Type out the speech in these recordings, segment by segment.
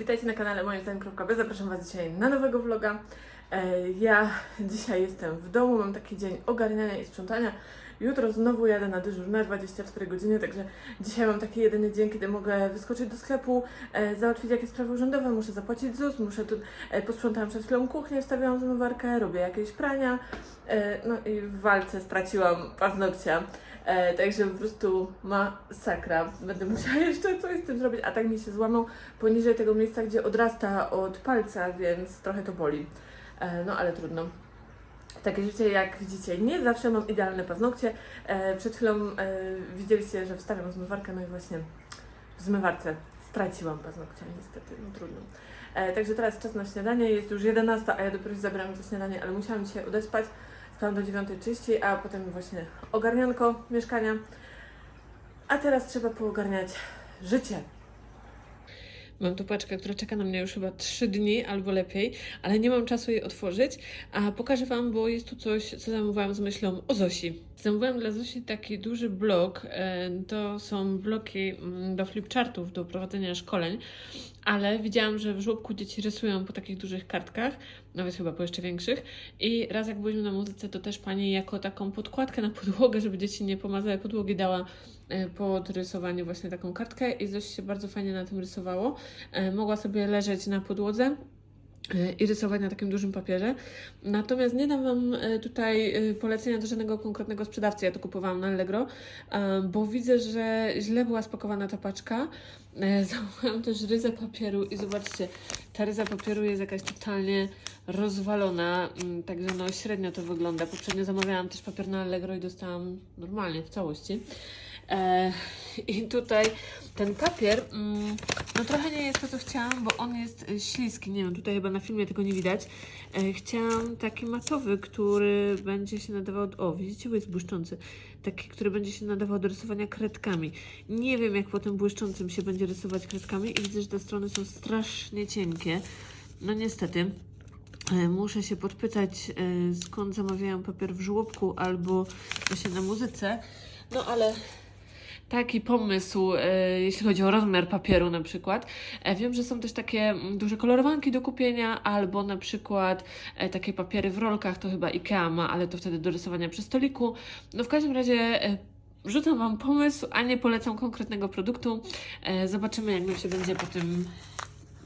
Witajcie na kanale moim zdaniem.b. Zapraszam Was dzisiaj na nowego vloga. E, Ja dzisiaj jestem w domu, mam taki dzień ogarniania i sprzątania. Jutro znowu jadę na dyżur na 24 godziny, także dzisiaj mam taki jedyny dzień, kiedy mogę wyskoczyć do sklepu, e, załatwić jakieś sprawy urzędowe, muszę zapłacić ZUS, muszę tu, e, posprzątałam przed chwilą kuchnię, wstawiałam zmywarkę, robię jakieś prania, no i w walce straciłam paznokcia. E, także po prostu masakra. Będę musiała jeszcze coś z tym zrobić, a tak mi się złamał poniżej tego miejsca, gdzie odrasta od palca, więc trochę to boli. E, no ale trudno. Takie życie, jak widzicie, nie zawsze mam idealne paznokcie. E, przed chwilą e, widzieliście, że wstawiam zmywarkę, no i właśnie w zmywarce straciłam paznokcia, niestety, no trudno. E, także teraz czas na śniadanie, jest już 11, a ja dopiero się zabrałam za śniadanie, ale musiałam dzisiaj odespać. Spałam do 9.30, a potem właśnie ogarnianko mieszkania. A teraz trzeba poogarniać życie. Mam tu paczkę, która czeka na mnie już chyba 3 dni albo lepiej, ale nie mam czasu jej otworzyć. A pokażę Wam, bo jest tu coś, co zamówiłam z myślą o Zosi. Zamówiłam dla Zosi taki duży blok. e, To są bloki mm, do flipchartów, do prowadzenia szkoleń, ale widziałam, że w żłobku dzieci rysują po takich dużych kartkach, nawet chyba po jeszcze większych. I raz jak byliśmy na muzyce, to też pani jako taką podkładkę na podłogę, żeby dzieci nie pomazały podłogi, dała e, pod rysowanie właśnie taką kartkę i coś się bardzo fajnie na tym rysowało. E, Mogła sobie leżeć na podłodze i rysować na takim dużym papierze. Natomiast nie dam Wam e, tutaj e, polecenia do żadnego konkretnego sprzedawcy. Ja to kupowałam na Allegro, e, bo widzę, że źle była spakowana ta paczka. Zamówiłam też ryzę papieru i zobaczcie, ta ryza papieru jest jakaś totalnie rozwalona, mm, także no średnio to wygląda. Poprzednio zamawiałam też papier na Allegro i dostałam normalnie, w całości. E, I tutaj ten papier, mm, no trochę nie jest to, co chciałam, bo on jest śliski. Nie wiem, tutaj chyba na filmie tego nie widać. E, chciałam taki matowy, który będzie się nadawał. O, widzicie, bo jest błyszczący. Taki, który będzie się nadawał do rysowania kredkami. Nie wiem, jak po tym błyszczącym się będzie rysować kredkami, i widzę, że te strony są strasznie cienkie. No niestety. E, Muszę się podpytać, skąd zamawiają papier w żłobku albo właśnie na muzyce. No ale taki pomysł, e, jeśli chodzi o rozmiar papieru na przykład. E, wiem, że są też takie mm, duże kolorowanki do kupienia, albo na przykład e, takie papiery w rolkach, to chyba IKEA ma, ale to wtedy do rysowania przy stoliku. No w każdym razie Rzucam Wam pomysł, a nie polecam konkretnego produktu. Zobaczymy, jak mi się będzie po tym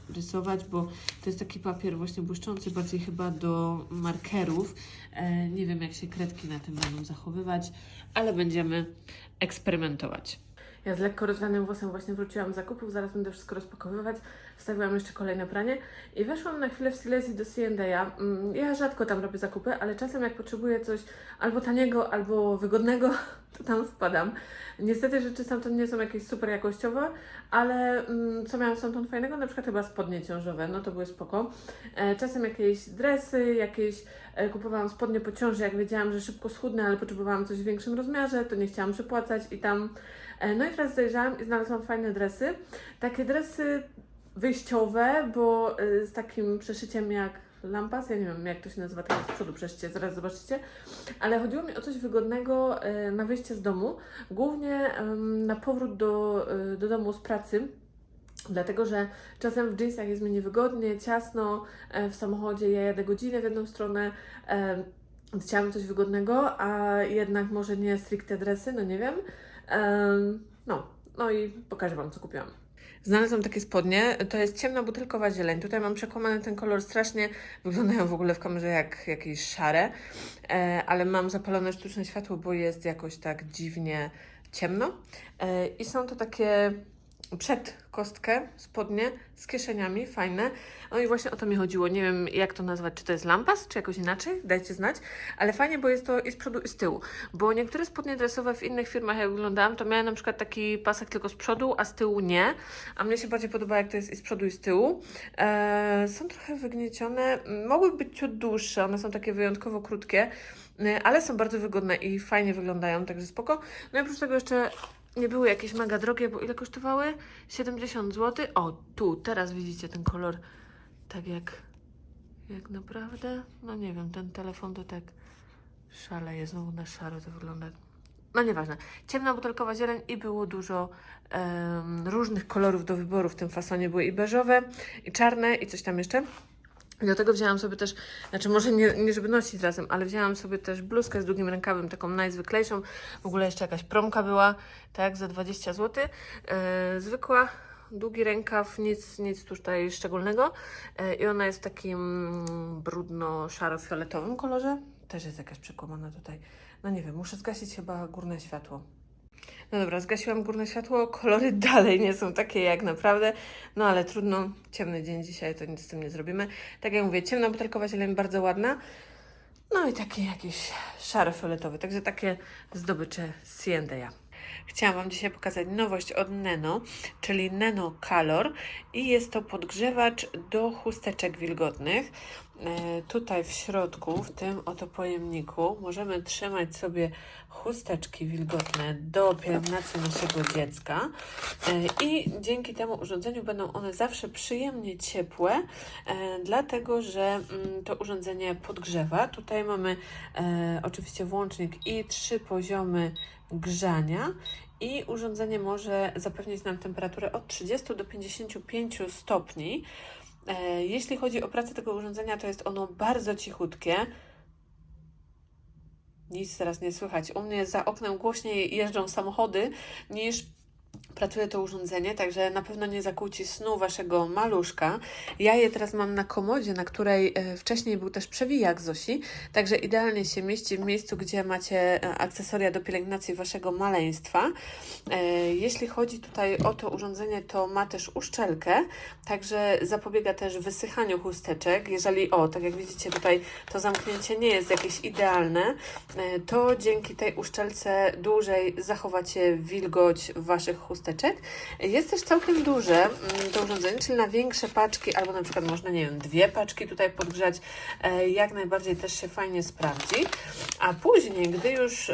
rysować, bo to jest taki papier właśnie błyszczący, bardziej chyba do markerów. E, nie wiem, jak się kredki na tym będą zachowywać, ale będziemy eksperymentować. Ja z lekko rozwianym włosem właśnie wróciłam z zakupów, zaraz będę wszystko rozpakowywać. Wstawiłam jeszcze kolejne pranie i weszłam na chwilę w Silesii do C&A. Mm, Ja rzadko tam robię zakupy, ale czasem jak potrzebuję coś albo taniego, albo wygodnego, to tam spadam. Niestety rzeczy stamtąd nie są jakieś super jakościowe, ale mm, co miałam stamtąd fajnego? Na przykład chyba spodnie ciążowe, no to były spoko. E, czasem jakieś dresy, jakieś e, kupowałam spodnie po ciąży, jak wiedziałam, że szybko schudnę, ale potrzebowałam coś w większym rozmiarze, to nie chciałam przepłacać i tam No i teraz zajrzałam i znalazłam fajne dresy. Takie dresy wyjściowe, bo y, z takim przeszyciem jak lampas, ja nie wiem jak to się nazywa, tak z przodu przeszycie, zaraz zobaczycie. Ale chodziło mi o coś wygodnego y, na wyjście z domu, głównie na powrót do, do domu z pracy. Dlatego, że czasem w jeansach jest mi niewygodnie, ciasno, e, w samochodzie ja jadę godzinę w jedną stronę, e, chciałam coś wygodnego, a jednak może nie stricte dresy, no nie wiem. No, no i pokażę Wam, co kupiłam. Znalazłam takie spodnie. To jest ciemna butelkowa zieleń. Tutaj mam przekłamany ten kolor strasznie. Wyglądają w ogóle w kamerze jak jakieś szare, e, ale mam zapalone sztuczne światło, bo jest jakoś tak dziwnie ciemno. E, I są to takie przed kostkę spodnie z kieszeniami, fajne. No i właśnie o to mi chodziło. Nie wiem, jak to nazwać, czy to jest lampas, czy jakoś inaczej, dajcie znać. Ale fajnie, bo jest to i z przodu, i z tyłu. Bo niektóre spodnie dresowe w innych firmach, jak oglądałam, to miały na przykład taki pasek tylko z przodu, a z tyłu nie. A mnie się bardziej podoba, jak to jest i z przodu, i z tyłu. Eee, są trochę wygniecione. Mogły być ciut dłuższe, one są takie wyjątkowo krótkie. e, Ale są bardzo wygodne i fajnie wyglądają, także spoko. No i oprócz tego jeszcze nie były jakieś mega drogie, bo ile kosztowały? 70 zł. O, tu, teraz widzicie ten kolor tak jak, jak naprawdę, no nie wiem, ten telefon to tak szaleje, znowu na szaro to wygląda. no nieważne. Ciemna butelkowa zieleń i było dużo em, różnych kolorów do wyboru. W tym fasonie były i beżowe, i czarne, i coś tam jeszcze. I do tego wzięłam sobie też, znaczy może nie, nie żeby nosić razem, ale wzięłam sobie też bluzkę z długim rękawem, taką najzwyklejszą. W ogóle jeszcze jakaś promka była, tak, za 20 zł. E, zwykła, długi rękaw, nic, nic tutaj szczególnego. E, I ona jest w takim brudno-szaro-fioletowym kolorze. Też jest jakaś przekłamana tutaj. No nie wiem, muszę zgasić chyba górne światło. No dobra, zgasiłam górne światło, kolory dalej nie są takie jak naprawdę, no ale trudno, ciemny dzień dzisiaj, to nic z tym nie zrobimy. Tak jak mówię, ciemna butelkowa zieleń bardzo ładna, no i taki jakiś szaro-fioletowy, także takie zdobycze C&A. Chciałam Wam dzisiaj pokazać nowość od Neno, czyli Neno Color i jest to podgrzewacz do chusteczek wilgotnych. E, tutaj w środku, w tym oto pojemniku, możemy trzymać sobie chusteczki wilgotne do pielęgnacji naszego dziecka E, i dzięki temu urządzeniu będą one zawsze przyjemnie ciepłe, e, dlatego że mm, to urządzenie podgrzewa. Tutaj mamy e, oczywiście włącznik i trzy poziomy grzania i urządzenie może zapewnić nam temperaturę od 30 do 55 stopni. Jeśli chodzi o pracę tego urządzenia, to jest ono bardzo cichutkie. Nic teraz nie słychać. U mnie za oknem głośniej jeżdżą samochody niż pracuje to urządzenie, także na pewno nie zakłóci snu waszego maluszka. Ja je teraz mam na komodzie, na której e, wcześniej był też przewijak Zosi, także idealnie się mieści w miejscu, gdzie macie e, akcesoria do pielęgnacji waszego maleństwa. E, Jeśli chodzi tutaj o to urządzenie, to ma też uszczelkę, także zapobiega też wysychaniu chusteczek. Jeżeli, o, tak jak widzicie tutaj, to zamknięcie nie jest jakieś idealne, to dzięki tej uszczelce dłużej zachowacie wilgoć waszych chusteczek. Jest też całkiem duże mm, to urządzenie, czyli na większe paczki, albo na przykład można, nie wiem, dwie paczki tutaj podgrzać, e, jak najbardziej też się fajnie sprawdzi. A później, gdy już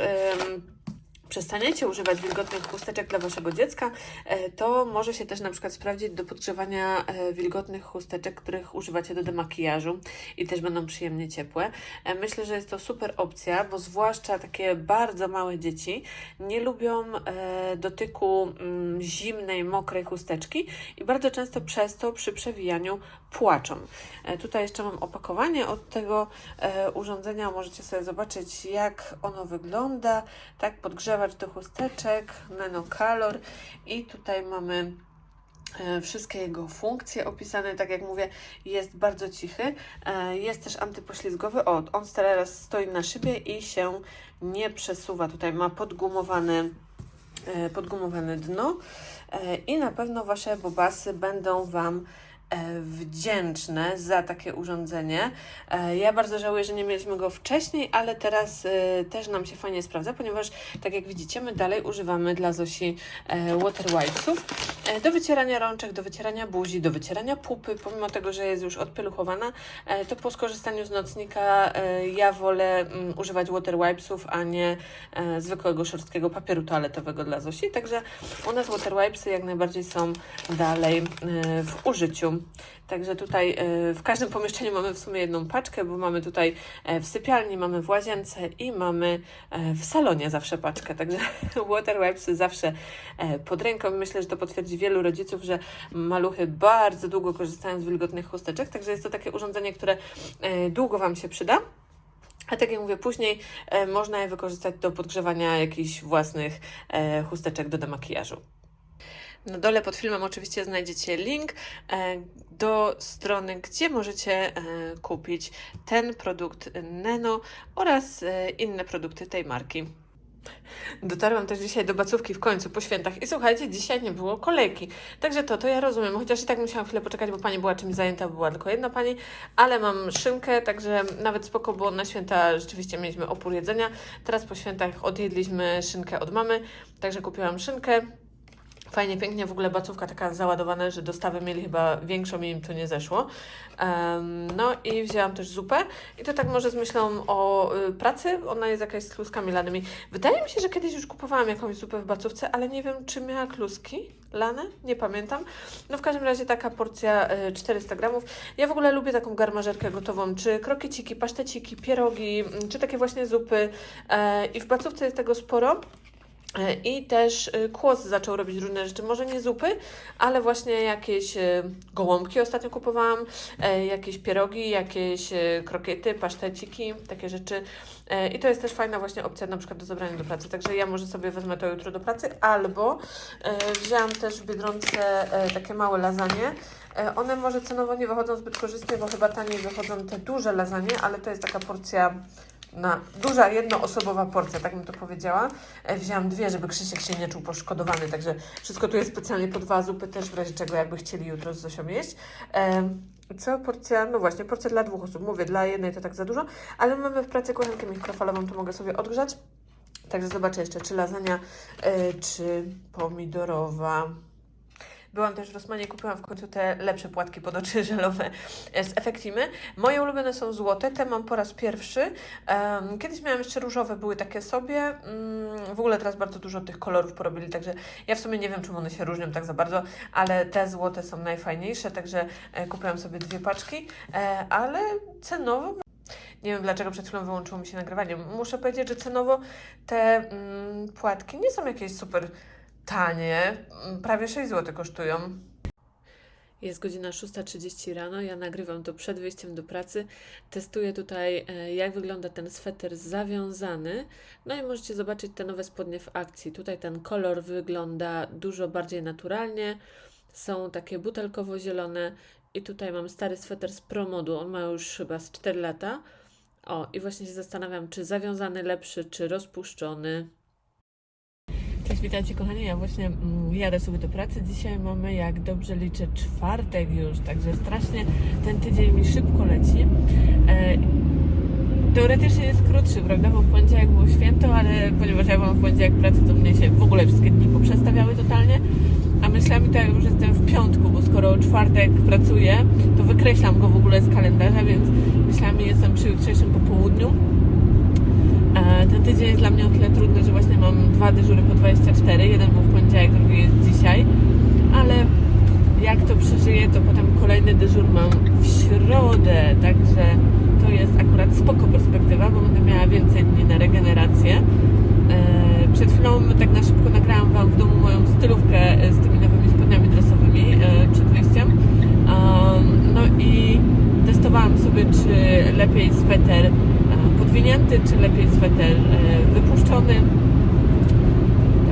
przestaniecie używać wilgotnych chusteczek dla waszego dziecka, e, to może się też na przykład sprawdzić do podgrzewania e, wilgotnych chusteczek, których używacie do demakijażu i też będą przyjemnie ciepłe. E, Myślę, że jest to super opcja, bo zwłaszcza takie bardzo małe dzieci nie lubią dotyku mm, zimnej, mokrej chusteczki i bardzo często przez to przy przewijaniu płaczą. Tutaj jeszcze mam opakowanie od tego urządzenia. Możecie sobie zobaczyć, jak ono wygląda. Tak, podgrzewacz do chusteczek, nanocolor i tutaj mamy e, wszystkie jego funkcje opisane. Tak jak mówię, jest bardzo cichy. E, Jest też antypoślizgowy. O, on teraz stoi na szybie i się nie przesuwa. Tutaj ma podgumowane e, podgumowane dno i na pewno Wasze bobasy będą Wam wdzięczne za takie urządzenie. E, Ja bardzo żałuję, że nie mieliśmy go wcześniej, ale teraz e, też nam się fajnie sprawdza, ponieważ tak jak widzicie, my dalej używamy dla Zosi e, water wipesów e, do wycierania rączek, do wycierania buzi, do wycierania pupy, pomimo tego, że jest już odpieluchowana, e, to po skorzystaniu z nocnika e, ja wolę mm, używać water wipesów, a nie e, zwykłego szorstkiego papieru toaletowego dla Zosi, także u nas water wipesy jak najbardziej są dalej e, w użyciu. Także tutaj e, w każdym pomieszczeniu mamy w sumie jedną paczkę, bo mamy tutaj e, w sypialni, mamy w łazience i mamy e, w salonie zawsze paczkę. Także water wipesy zawsze pod ręką. Myślę, że to potwierdzi wielu rodziców, że maluchy bardzo długo korzystają z wilgotnych chusteczek, także jest to takie urządzenie, które długo Wam się przyda. A tak jak mówię, później można je wykorzystać do podgrzewania jakichś własnych chusteczek do demakijażu. Na dole pod filmem oczywiście znajdziecie link e, do strony, gdzie możecie e, kupić ten produkt Neno oraz e, inne produkty tej marki. Dotarłam też dzisiaj do bacówki w końcu po świętach i słuchajcie, dzisiaj nie było kolejki. Także to, to ja rozumiem, chociaż i tak musiałam chwilę poczekać, bo pani była czymś zajęta, była tylko jedna pani, ale mam szynkę, także nawet spoko, bo na święta rzeczywiście mieliśmy opór jedzenia. Teraz po świętach odjedliśmy szynkę od mamy, także kupiłam szynkę. Fajnie, pięknie, w ogóle bacówka taka załadowana, że dostawy mieli chyba większą i im to nie zeszło. No i wzięłam też zupę i to tak może z myślą o y, pracy, ona jest jakaś z kluskami lanymi. Wydaje mi się, że kiedyś już kupowałam jakąś zupę w bacówce, ale nie wiem, czy miała kluski lane, nie pamiętam. No w każdym razie taka porcja y, 400 gramów. Ja w ogóle lubię taką garmażerkę gotową, czy krokieciki, paszteciki, pierogi, mm, czy takie właśnie zupy e, i w bacówce jest tego sporo. E, I też y, kłos zaczął robić różne rzeczy, może nie zupy, ale właśnie jakieś y, gołąbki ostatnio kupowałam, e, jakieś pierogi, jakieś krokiety, paszteciki, takie rzeczy. E, I to jest też fajna właśnie opcja na przykład do zabrania do pracy. Także ja może sobie wezmę to jutro do pracy, albo e, wzięłam też w Biedronce e, takie małe lasagne. E, One może cenowo nie wychodzą zbyt korzystnie, bo chyba taniej wychodzą te duże lasagne, ale to jest taka porcja na duża jednoosobowa porcja, tak bym to powiedziała. E, Wzięłam dwie, żeby Krzysiek się nie czuł poszkodowany, także wszystko tu jest specjalnie po dwa zupy też w razie czego jakby chcieli jutro z Zosią jeść. Em, Co porcja? No właśnie, porcja dla dwóch osób. Mówię, dla jednej to tak za dużo, ale mamy w pracy kuchenkę mikrofalową, to mogę sobie odgrzać. Także zobaczę jeszcze, czy lasagna, e, czy pomidorowa. Byłam też w Rosmanie, kupiłam w końcu te lepsze płatki pod oczy żelowe e, z Efektimy. Moje ulubione są złote, te mam po raz pierwszy. Kiedyś miałam jeszcze różowe, były takie sobie. Mm, w ogóle teraz bardzo dużo tych kolorów porobili, także ja w sumie nie wiem, czym one się różnią tak za bardzo, ale te złote są najfajniejsze, także e, kupiłam sobie dwie paczki, e, ale cenowo nie wiem dlaczego przed chwilą wyłączyło mi się nagrywanie. Muszę powiedzieć, że cenowo te mm, płatki nie są jakieś super tanie. Mm, Prawie 6 zł kosztują. Jest godzina 6.30 rano, ja nagrywam to przed wyjściem do pracy. Testuję tutaj, e, jak wygląda ten sweter zawiązany. No i możecie zobaczyć te nowe spodnie w akcji. Tutaj ten kolor wygląda dużo bardziej naturalnie. Są takie butelkowo-zielone. I tutaj mam stary sweter z Promodu. On ma już chyba z 4 lata. O, i właśnie się zastanawiam, czy zawiązany lepszy, czy rozpuszczony. Cześć, witajcie kochani. Ja właśnie mm, jadę sobie do pracy. Dzisiaj mamy, jak dobrze liczę, czwartek już, także strasznie ten tydzień mi szybko leci. E, teoretycznie jest krótszy, prawda? Bo w poniedziałek było święto, ale ponieważ ja mam w poniedziałek pracę, to mnie się w ogóle wszystkie dni poprzestawiały totalnie. A myślałam, że ja już jestem w piątku, bo skoro czwartek pracuję, to wykreślam go w ogóle z kalendarza, więc myślałam, że jestem przy jutrzejszym popołudniu. E, Ten tydzień jest dla mnie o tyle trudny, że właśnie mam dwa dyżury po 24. Jeden był w poniedziałek, drugi jest dzisiaj. Ale jak to przeżyję, to potem kolejny dyżur mam w środę. Także to jest akurat spoko perspektywa, bo będę miała więcej dni na regenerację. E, Przed chwilą tak na szybko nagrałam Wam w domu moją stylówkę z tymi nowymi spodniami dresowymi e, przed wyjściem. No i testowałam sobie, czy lepiej sweter podwinięty, czy lepiej sweter e, wypuszczony.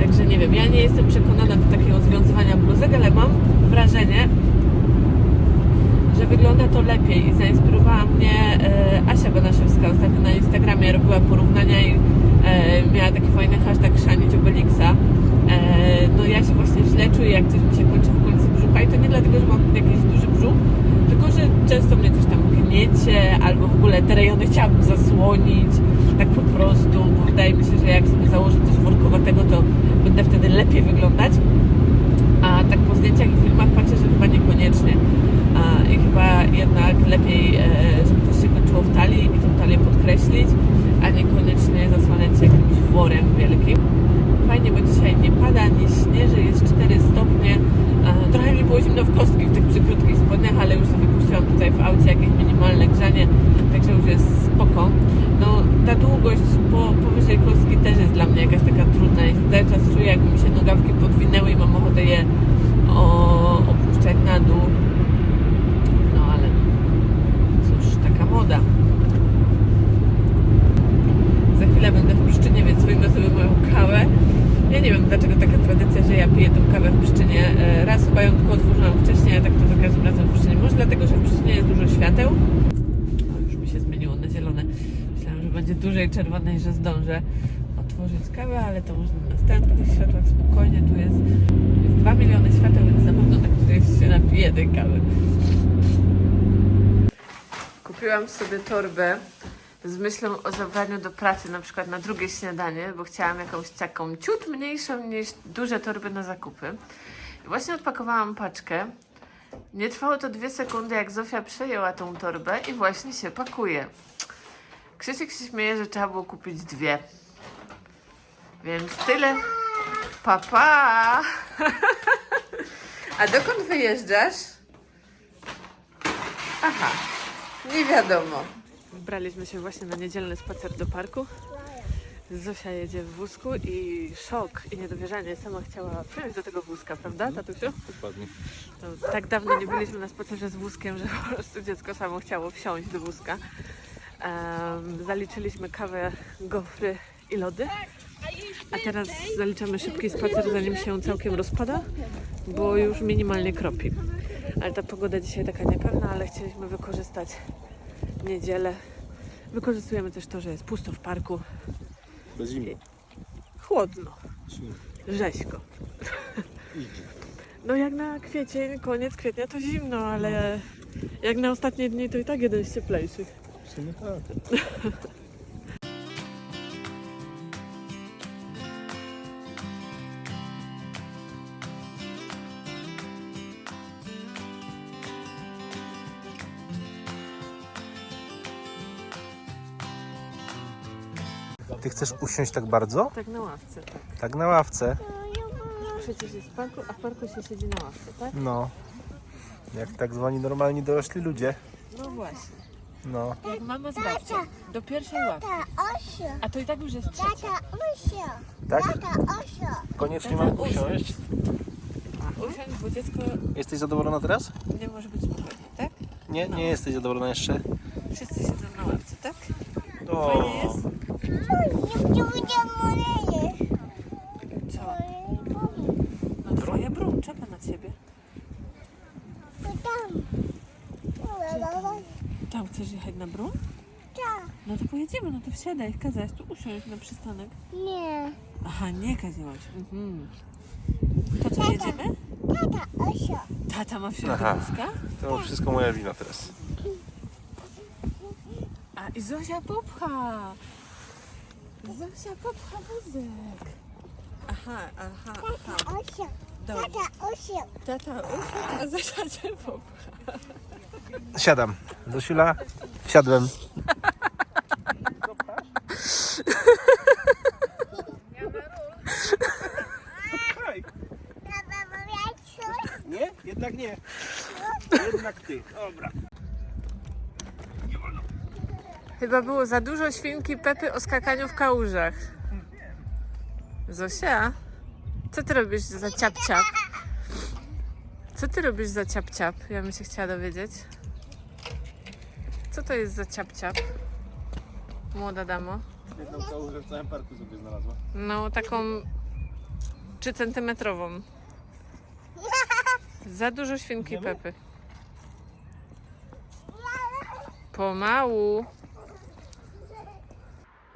Także nie wiem, ja nie jestem przekonana do takiego związywania bluzek, ale mam wrażenie, że wygląda to lepiej i zainspirowała mnie e, Asia Banaszewska ostatnio na Instagramie, robiła porównania i e, miała taki fajny hashtag szanić Obelixa. No ja się właśnie źle czuję, jak coś mi się kończy w końcu brzucha i to nie dlatego, że mam jakiś duży brzuch, tylko że często mnie coś tam albo w ogóle te rejony chciałabym zasłonić, tak po prostu, bo wydaje mi się, że jak sobie założę coś workowatego, to będę wtedy lepiej wyglądać. A tak po zdjęciach i filmach patrzę, że chyba niekoniecznie. I chyba jednak lepiej, e, żeby to się kończyło w talii i tą talię podkreślić, a niekoniecznie zasłaniać się jakimś worem wielkim. Fajnie, bo dzisiaj nie pada, nie śnieży, jest 4 stopnie. Trochę mi było zimno w kostki w mnie jakaś taka trudna. Się cały czas czuję, jakby mi się nogawki podwinęły i mam ochotę je o, opuszczać na dół. No ale cóż, taka moda. Za chwilę będę w Pszczynie, więc wyjmę sobie moją kawę. Ja nie wiem dlaczego taka tradycja, że ja piję tą kawę w Pszczynie. E, Raz chyba ją tylko otworzyłam wcześniej, a tak to za każdym razem w Pszczynie. Może dlatego, że w Pszczynie jest dużo świateł. O, już mi się zmieniło na zielone. Myślałam, że będzie dłużej czerwone i że zdążę otworzyć kawę, ale to można na następnych światłach spokojnie. Tu jest, jest 2 miliony świateł, więc na pewno na którejś się napiję tej kawy. Kupiłam sobie torbę z myślą o zabraniu do pracy, na przykład na drugie śniadanie, bo chciałam jakąś taką ciut mniejszą niż duże torby na zakupy. I właśnie odpakowałam paczkę. Nie trwało to dwie sekundy, jak Zofia przejęła tą torbę i właśnie się pakuje. Krzysiek się śmieje, że trzeba było kupić dwie. Więc tyle. Papa! Pa. A dokąd wyjeżdżasz? Aha, nie wiadomo. Wybraliśmy się właśnie na niedzielny spacer do parku. Zosia jedzie w wózku i szok i niedowierzanie. Sama chciała wsiąść do tego wózka, prawda, tatusiu? Dokładnie. To tak dawno nie byliśmy na spacerze z wózkiem, że po prostu dziecko samo chciało wsiąść do wózka. Em, zaliczyliśmy kawę, gofry i lody. A teraz zaliczamy szybki spacer, zanim się całkiem rozpada, bo już minimalnie kropi. Ale ta pogoda dzisiaj taka niepewna, ale chcieliśmy wykorzystać niedzielę. Wykorzystujemy też to, że jest pusto w parku. Bez zimno. Chłodno, rzeźko. No jak na kwiecień, koniec kwietnia to zimno, ale jak na ostatnie dni to i tak jeden z cieplejszych. W sumie tak. chcesz usiąść tak bardzo? Tak na ławce, tak. Tak na ławce. Przecież jest w parku, a w parku się siedzi na ławce, tak? No. Jak tak zwani normalni dorośli ludzie. No właśnie. No. Jak mama z babcią do pierwszej ławki, Tata Osio, a to i tak już jest trzecia. tata Osio, Tak? tata Osio. Koniecznie mam Usiąść. usiąść. A usiąść, bo dziecko Jesteś zadowolona teraz? nie może być spokojnie, tak? Nie, nie jesteś zadowolona jeszcze? Wszyscy siedzą na ławce, tak? O, Fajnie jest? Co? No twoja brum, czeka na ciebie. To tam. Tam chcesz jechać na brum? Tak. No to pojedziemy, no to wsiadaj, kazałaś tu usiąść na przystanek. Nie. Aha, nie kazałaś. Mhm. To co, jedziemy? Tata Osio. Tata ma wsiąść Aha. do wózka? to wszystko moja wina teraz. A i Zosia popcha. Zosia popcha wózek. Aha, aha, aha. Tata Osio. Dobrze. Tata Osio. Tata usiadł, a Zosia cię popcha. Siadam. Zosiula, wsiadłem. Tata mówię Nie? Jednak nie. Jednak ty. Dobra. Chyba było za dużo świnki Pepy o skakaniu w kałużach. Zosia, co ty robisz za ciap-ciap? Co ty robisz za ciap-ciap? Ja bym się chciała dowiedzieć. Co to jest za ciap-ciap? Młoda damo. Jedną kałużę w całym parku sobie znalazła. No, taką 3 centymetrową. Za dużo świnki? Pepy. Pomału.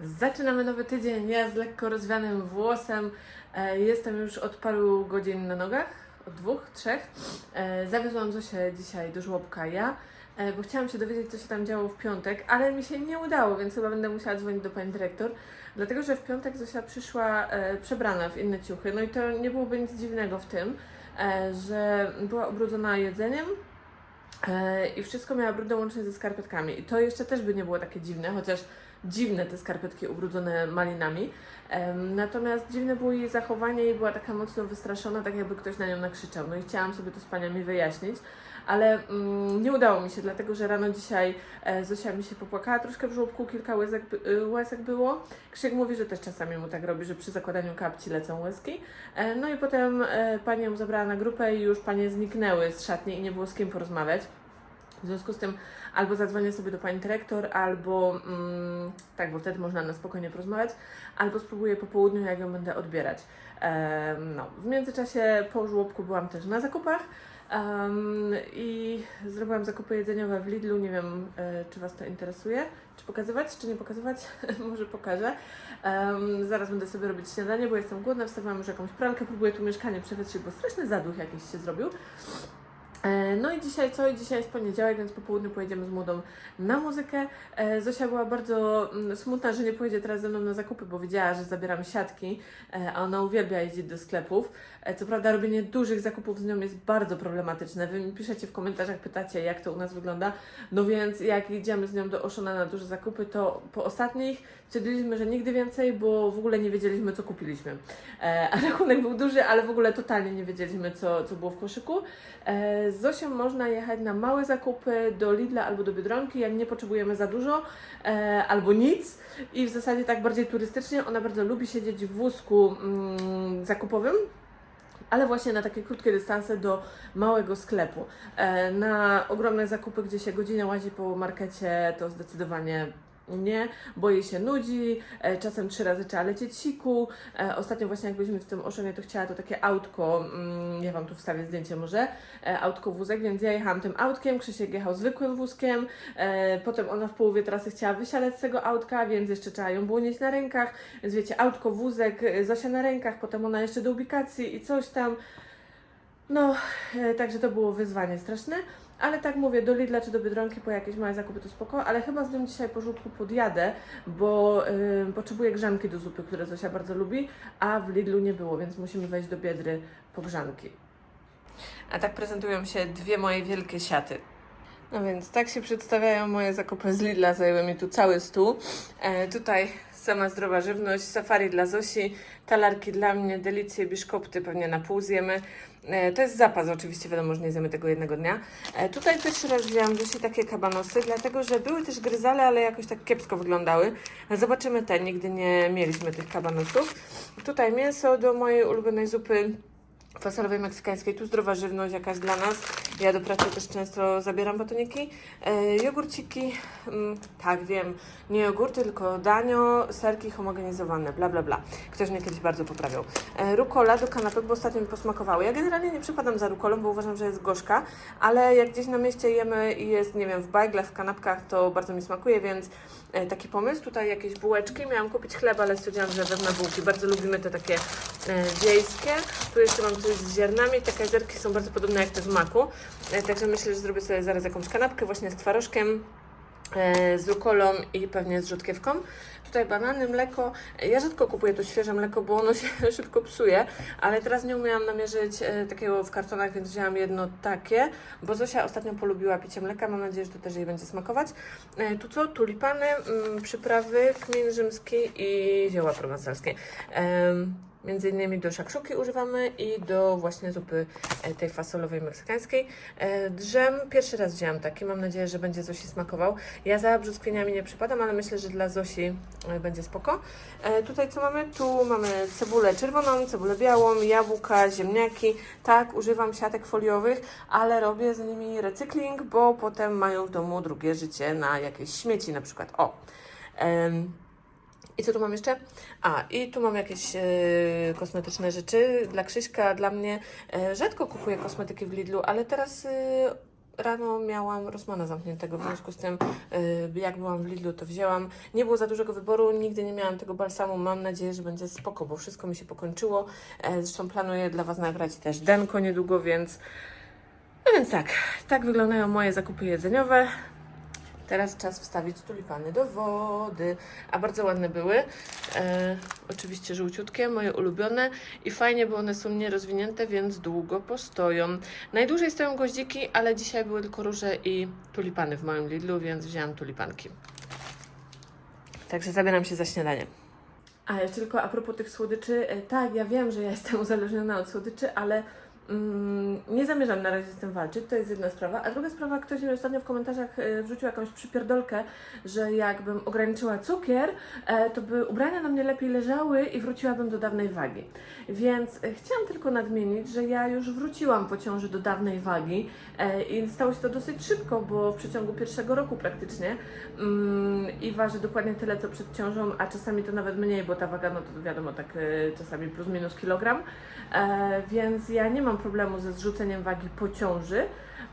Zaczynamy nowy tydzień. Ja z lekko rozwianym włosem. E, Jestem już od paru godzin na nogach. Od dwóch, trzech. E, Zawiozłam Zosię dzisiaj do żłobka ja, e, bo chciałam się dowiedzieć, co się tam działo w piątek, ale mi się nie udało, więc chyba będę musiała dzwonić do pani dyrektor. Dlatego, że w piątek Zosia przyszła przebrana w inne ciuchy. No i to nie byłoby nic dziwnego w tym, że była ubrudzona jedzeniem, I wszystko miała brudne łącznie ze skarpetkami. I to jeszcze też by nie było takie dziwne, chociaż dziwne te skarpetki ubrudzone malinami. Natomiast dziwne było jej zachowanie i była taka mocno wystraszona, tak jakby ktoś na nią nakrzyczał. No i chciałam sobie to z paniami wyjaśnić, ale mm, nie udało mi się, dlatego że rano dzisiaj e, Zosia mi się popłakała troszkę w żłobku, kilka łezek, y, łezek było. Krzyk mówi, że też czasami mu tak robi, że przy zakładaniu kapci lecą łezki. E, no i potem e, pani ją zabrała na grupę i już panie zniknęły z szatni i nie było z kim porozmawiać. W związku z tym albo zadzwonię sobie do pani dyrektor, albo mm, tak, bo wtedy można na spokojnie porozmawiać, albo spróbuję po południu, jak ją będę odbierać. No, w międzyczasie po żłobku byłam też na zakupach i zrobiłam zakupy jedzeniowe w Lidlu. Nie wiem, e, czy Was to interesuje, czy pokazywać, czy nie pokazywać. Może pokażę. Zaraz będę sobie robić śniadanie, bo jestem głodna. Wstawiłam już jakąś pralkę, próbuję tu mieszkanie przewietrzyć, bo straszny zaduch jakiś się zrobił. E, No i dzisiaj co? Dzisiaj jest poniedziałek, więc po południu pojedziemy z młodą na muzykę. E, Zosia była bardzo mm, smutna, że nie pojedzie teraz ze mną na zakupy, bo wiedziała, że zabieram siatki, e, a ona uwielbia jeździć do sklepów. Co prawda robienie dużych zakupów z nią jest bardzo problematyczne. Wy mi piszecie w komentarzach, pytacie jak to u nas wygląda. No więc jak idziemy z nią do Oszona na duże zakupy, to po ostatnich stwierdziliśmy, że nigdy więcej, bo w ogóle nie wiedzieliśmy co kupiliśmy. E, A rachunek był duży, ale w ogóle totalnie nie wiedzieliśmy co, co było w koszyku. E, z Zosią można jechać na małe zakupy do Lidla albo do Biedronki, jak nie potrzebujemy za dużo e, albo nic i w zasadzie tak bardziej turystycznie. Ona bardzo lubi siedzieć w wózku mm, zakupowym, ale właśnie na takie krótkie dystanse do małego sklepu. E, na ogromne zakupy, gdzie się godzinę łazi po markecie, to zdecydowanie nie, bo jej się nudzi, e, czasem trzy razy trzeba lecieć siku. E, ostatnio właśnie jak byliśmy w tym Oszonie, to chciała to takie autko, mm, ja Wam tu wstawię zdjęcie może, e, autko wózek, więc ja jechałam tym autkiem, Krzysiek jechał zwykłym wózkiem, potem ona w połowie trasy chciała wysiadać z tego autka, więc jeszcze trzeba ją było nieść na rękach, więc wiecie, autko, wózek, Zosia na rękach, potem ona jeszcze do ubikacji i coś tam. No, także to było wyzwanie straszne. Ale tak mówię, do Lidla czy do Biedronki po jakieś małe zakupy to spoko, ale chyba z tym dzisiaj po żółtku podjadę, bo y, potrzebuję grzanki do zupy, które Zosia bardzo lubi, a w Lidlu nie było, więc musimy wejść do Biedry po grzanki. A tak prezentują się dwie moje wielkie siaty. No więc tak się przedstawiają moje zakupy z Lidla, zajęły mi tu cały stół. E, tutaj sama zdrowa żywność, safari dla Zosi, talarki dla mnie, delicje, biszkopty pewnie na pół zjemy. E, to jest zapas oczywiście, wiadomo, że nie zjemy tego jednego dnia. E, tutaj raz wzięłam Zosi takie kabanosy, dlatego że były też gryzale, ale jakoś tak kiepsko wyglądały. Zobaczymy te, nigdy nie mieliśmy tych kabanosów. Tutaj mięso do mojej ulubionej zupy fasolowej meksykańskiej, tu zdrowa żywność jakaś dla nas. Ja do pracy też często zabieram batoniki. E, jogurciki, mm, tak wiem, nie jogurty, tylko danio, serki homogenizowane, bla bla bla. Ktoś mnie kiedyś bardzo poprawiał. E, rukola do kanapek, bo ostatnio mi posmakowały. Ja generalnie nie przypadam za rukolą, bo uważam, że jest gorzka, ale jak gdzieś na mieście jemy i jest, nie wiem, w bajgle, w kanapkach, to bardzo mi smakuje, więc taki pomysł. Tutaj jakieś bułeczki. Miałam kupić chleb, ale stwierdziłam, że wezmę bułki. Bardzo lubimy te takie e, wiejskie. Tu jeszcze mam coś z ziarnami. Te kajzerki są bardzo podobne jak te z maku. E, także myślę, że zrobię sobie zaraz jakąś kanapkę właśnie z twarożkiem. E, Z rukolą i pewnie z rzutkiewką. Tutaj banany, mleko. Ja rzadko kupuję to świeże mleko, bo ono się szybko psuje, ale teraz nie umiałam namierzyć e, takiego w kartonach, więc wzięłam jedno takie, bo Zosia ostatnio polubiła picie mleka. Mam nadzieję, że to też jej będzie smakować. E, Tu co? Tulipany, mm, przyprawy, kmin rzymski i zioła prowansalskie. Między innymi do szakszuki używamy i do właśnie zupy e, tej fasolowej meksykańskiej. E, Drzem pierwszy raz wzięłam taki, mam nadzieję, że będzie Zosi smakował. Ja za brzoskwiniami nie przypadam, ale myślę, że dla Zosi e, będzie spoko. Tutaj co mamy? Tu mamy cebulę czerwoną, cebulę białą, jabłka, ziemniaki. Tak, używam siatek foliowych, ale robię z nimi recykling, bo potem mają w domu drugie życie na jakieś śmieci na przykład. O! Em, i co tu mam jeszcze? A, i tu mam jakieś e, kosmetyczne rzeczy dla Krzyśka, dla mnie. E, rzadko kupuję kosmetyki w Lidlu, ale teraz e, rano miałam Rosmana zamkniętego, w związku z tym e, jak byłam w Lidlu, to wzięłam. Nie było za dużego wyboru, nigdy nie miałam tego balsamu. Mam nadzieję, że będzie spoko, bo wszystko mi się pokończyło. E, zresztą planuję dla Was nagrać też denko niedługo, więc... No więc tak, tak wyglądają moje zakupy jedzeniowe. Teraz czas wstawić tulipany do wody, a bardzo ładne były. E, oczywiście żółciutkie, moje ulubione i fajnie, bo one są nierozwinięte, więc długo postoją. Najdłużej stoją goździki, ale dzisiaj były tylko róże i tulipany w moim Lidlu, więc wzięłam tulipanki. Także zabieram się za śniadanie. A jeszcze tylko a propos tych słodyczy, e, tak, ja wiem, że ja jestem uzależniona od słodyczy, ale nie zamierzam na razie z tym walczyć, to jest jedna sprawa. A druga sprawa, ktoś mi ostatnio w komentarzach e, wrzucił jakąś przypierdolkę, że jakbym ograniczyła cukier, e, to by ubrania na mnie lepiej leżały i wróciłabym do dawnej wagi. Więc e, chciałam tylko nadmienić, że ja już wróciłam po ciąży do dawnej wagi i stało się to dosyć szybko, bo w przeciągu pierwszego roku praktycznie mm, i waży dokładnie tyle, co przed ciążą, a czasami to nawet mniej, bo ta waga, no to wiadomo, tak czasami plus minus kilogram, więc ja nie mam problemu ze zrzuceniem wagi po ciąży.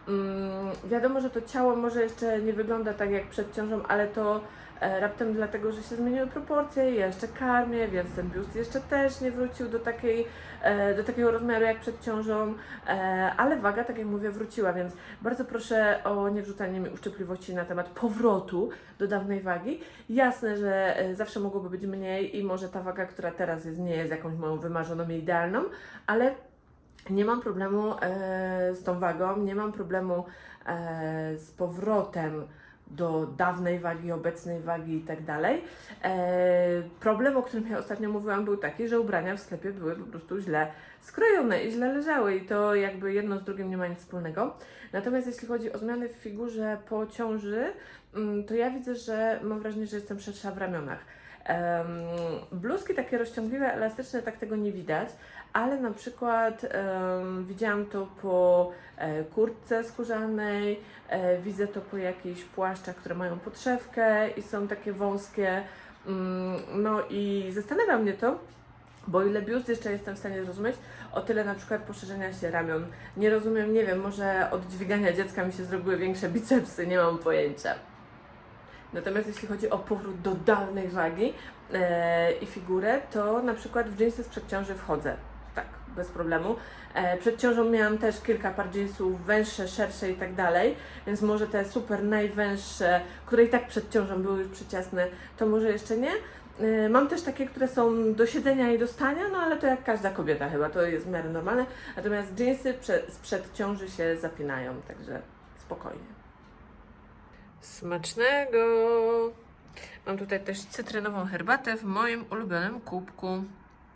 Mm, wiadomo, że to ciało może jeszcze nie wygląda tak jak przed ciążą, ale to e, raptem dlatego, że się zmieniły proporcje, ja jeszcze karmię, więc ten biust jeszcze też nie wrócił do, takiej, e, do takiego rozmiaru jak przed ciążą, e, ale waga, tak jak mówię, wróciła, więc bardzo proszę o nie wrzucanie mi uszczypliwości na temat powrotu do dawnej wagi. Jasne, że zawsze mogłoby być mniej i może ta waga, która teraz jest, nie jest jakąś moją wymarzoną i idealną, ale nie mam problemu e, z tą wagą, nie mam problemu e, z powrotem do dawnej wagi, obecnej wagi i tak dalej. E, problem, o którym ja ostatnio mówiłam, był taki, że ubrania w sklepie były po prostu źle skrojone i źle leżały i to jakby jedno z drugim nie ma nic wspólnego. Natomiast jeśli chodzi o zmiany w figurze po ciąży, mm, to ja widzę, że mam wrażenie, że jestem szersza w ramionach. Bluzki takie rozciągliwe, elastyczne, tak tego nie widać, ale na przykład em, widziałam to po e, kurtce skórzanej, e, widzę to po jakichś płaszczach, które mają podszewkę i są takie wąskie. Mm, no i zastanawia mnie to, bo ile biust jeszcze jestem w stanie zrozumieć, o tyle na przykład poszerzenia się ramion. Nie rozumiem, nie wiem, może od dźwigania dziecka mi się zrobiły większe bicepsy, nie mam pojęcia. Natomiast jeśli chodzi o powrót do dawnej wagi e, i figurę, to na przykład w dżinsy sprzed ciąży wchodzę. Bez problemu. E, przed ciążą miałam też kilka par dżinsów, węższe, szersze i tak dalej, więc może te super najwęższe, które i tak przed ciążą były już przyciasne, to może jeszcze nie. E, Mam też takie, które są do siedzenia i do stania, no ale to jak każda kobieta chyba, to jest w miarę normalne. Natomiast prze, sprzed ciąży się zapinają, także spokojnie. Smacznego! Mam tutaj też cytrynową herbatę w moim ulubionym kubku.